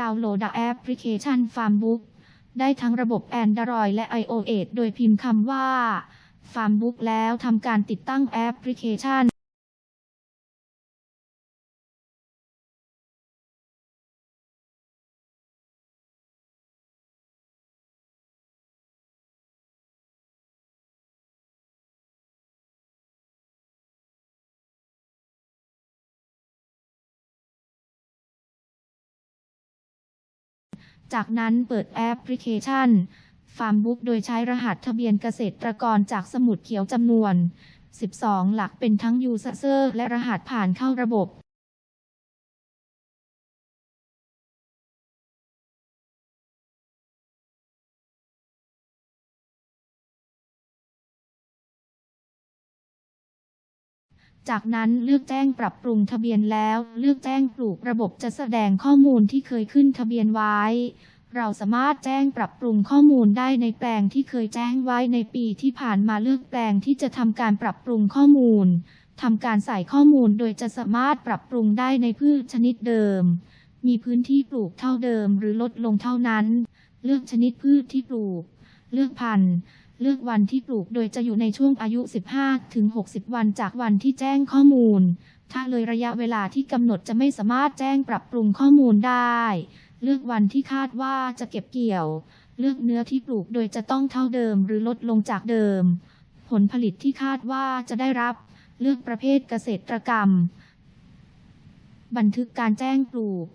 ดาวน์โหลดแอปพลิเคชัน Farmbook ได้ทั้งระบบ Android และ iOS โดยพิมพ์คำว่า Farmbook แล้วทำการติดตั้งแอปพลิเคชัน จากนั้นเปิดแอปพลิเคชัน Farmbook โดยใช้รหัสทะเบียนเกษตรกรจากสมุดเขียวจำนวน 12 หลักเป็นทั้งยูเซอร์และรหัสผ่านเข้าระบบ จากนั้นเลือกแจ้งปรับปรุงทะเบียนแล้ว เลือกแจ้งปลูกระบบจะแสดงข้อมูลที่เคยขึ้นทะเบียนไว้ เราสามารถแจ้งปรับปรุงข้อมูลได้ในแปลงที่เคยแจ้งไว้ในปีที่ผ่านมาเลือกแปลงที่จะทำการปรับปรุงข้อมูลทำการใส่ข้อมูลโดยจะสามารถปรับปรุงได้ในพืชชนิดเดิม มีพื้นที่ปลูกเท่าเดิมหรือลดลงเท่านั้น เลือกชนิดพืชที่ปลูก เลือกพันธุ์ เลือกวันที่ปลูกโดยจะอยู่ในช่วงอายุ 15 ถึง 60 วันจากวันที่แจ้งข้อมูล ถ้าเลยระยะเวลาที่กำหนดจะไม่สามารถแจ้งปรับปรุงข้อมูลได้ เลือกวันที่คาดว่าจะเก็บเกี่ยว เลือกเนื้อที่ปลูกโดยจะต้องเท่าเดิมหรือลดลงจากเดิม ผลผลิตที่คาดว่าจะได้รับ เลือกประเภทเกษตรกรรม บันทึกการแจ้งปลูก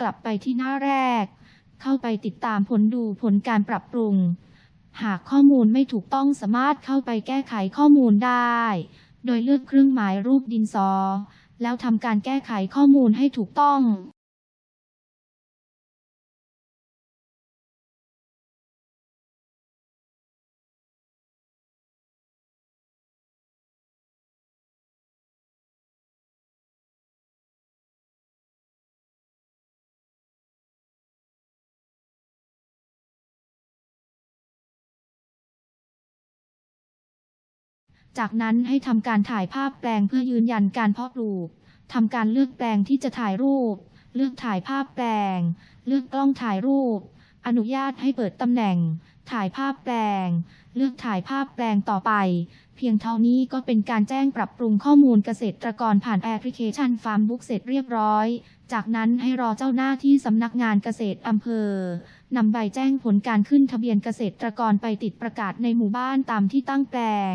กลับไปที่หน้าแรก เข้าไปติดตามผลดูผลการปรับปรุง หากข้อมูลไม่ถูกต้องสามารถเข้าไปแก้ไขข้อมูลได้ โดยเลือกเครื่องหมายรูปดินสอ แล้วทำการแก้ไขข้อมูลให้ถูกต้อง จากนั้นให้ทำการถ่ายภาพแปลงเพื่อยืนยันการเพาะปลูกทำการเลือกแปลงที่จะถ่ายรูป เลือกถ่ายภาพแปลง เลือกกล้องถ่ายรูป อนุญาตให้เปิดตำแหน่ง ถ่ายภาพแปลง เลือกถ่ายภาพแปลงต่อไป เพียงเท่านี้ก็เป็นการแจ้งปรับปรุงข้อมูลเกษตรกรผ่านแอปพลิเคชัน Farmbook เสร็จเรียบร้อย จากนั้นให้รอเจ้าหน้าที่สำนักงานเกษตรอำเภอนำใบแจ้งผลการขึ้นทะเบียนเกษตรกรไปติดประกาศในหมู่บ้านตามที่ตั้งแปลง